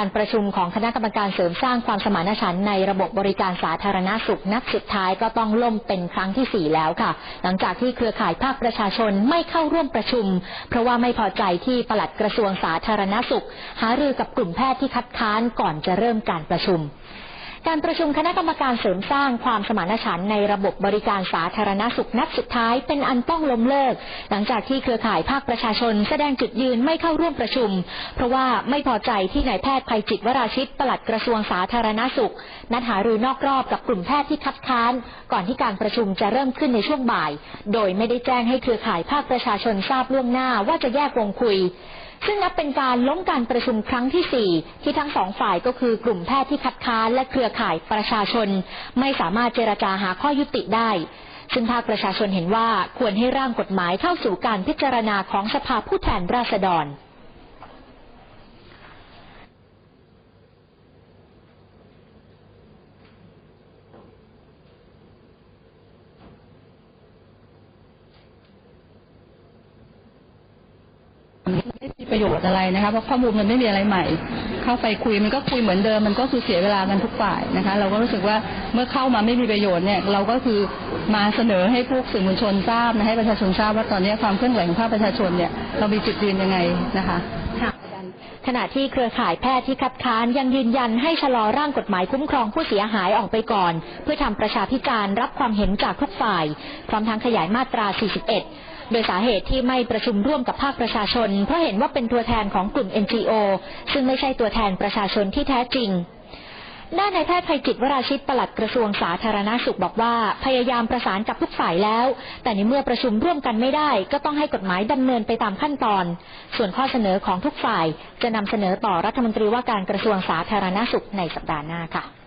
การประชุมของคณะกรรมการเสริมสร้างความสมานฉันท์ในระบบบริการสาธารณสุขนัดสุดท้ายก็ต้องล่มเป็นครั้งที่ 4 แล้วค่ะ หลังจากที่เครือข่ายภาคประชาชนไม่เข้าร่วมประชุม เพราะว่าไม่พอใจที่ปลัดกระทรวงสาธารณสุข หารือกับกลุ่มแพทย์ที่คัดค้านก่อนจะเริ่มการประชุม การประชุมคณะกรรมการเสริมสร้างความสมานฉันท์ในระบบบริการสาธารณสุขนัดสุดท้ายเป็นอันต้องล้มเลิก หลังจากที่เครือข่ายภาคประชาชนแสดงจุดยืนไม่เข้าร่วมประชุม เพราะว่าไม่พอใจที่นายแพทย์ภัยจิตวราชิตปลัดกระทรวงสาธารณสุข นัดหารือนอกรอบกับกลุ่มแพทย์ที่คัดค้าน ก่อนที่การประชุมจะเริ่มขึ้นในช่วงบ่าย โดยไม่ได้แจ้งให้เครือข่ายภาคประชาชนทราบล่วงหน้าว่าจะแยกวงคุย ซึ่งนับเป็นการล้มการประชุมครั้งที่ 4 ที่ทั้งสองฝ่ายก็คือกลุ่มแพทย์ที่คัดค้านและเครือข่ายประชาชน ไม่สามารถเจรจาหาข้อยุติได้ ซึ่งภาคประชาชนเห็นว่าควรให้ร่างกฎหมายเข้าสู่การพิจารณาของสภาผู้แทนราษฎร ไม่มีประโยชน์อะไรนะคะเพราะข้อมูลมันไม่มีอะไรใหม่ เข้าไปคุยมันก็คุยเหมือนเดิมมันก็คือเสียเวลากันทุกฝ่ายนะคะ เราก็รู้สึกว่าเมื่อเข้ามาไม่มีประโยชน์เนี่ยเราก็คือมาเสนอให้พวกสื่อมวลชนทราบนะให้ประชาชนทราบว่าตอนนี้ความเคลื่อนไหวของภาคประชาชนเนี่ยเรามีจุดยืนยังไงนะคะ ขณะที่เครือข่ายแพทย์ที่คัดค้านยังยืนยันให้ชะลอร่างกฎหมายคุ้มครองผู้เสียหายออกไปก่อน เพื่อทำประชาพิจารณ์รับความเห็นจากทุกฝ่าย พร้อมทั้งขยายมาตรา 41โดยสาเหตุที่ไม่ประชุมร่วมกับภาคประชาชน เพราะเห็นว่าเป็นตัวแทนของกลุ่ม NGO ซึ่งไม่ใช่ตัวแทนประชาชนที่แท้จริง ด้านนายแพทย์ภัยจิตวราชิตปลัดกระทรวงสาธารณาสุขบอกว่า พยายามประสานกับทุกฝ่ายแล้ว แต่ในเมื่อประชุมร่วมกันไม่ได้ ก็ต้องให้กฎหมายดำเนินไปตามขั้นตอน ส่วนข้อเสนอของทุกฝ่าย จะนำเสนอต่อรัฐมนตรีว่าการกระทรวงสาธารณาสุขในสัปดาห์หน้าค่ะ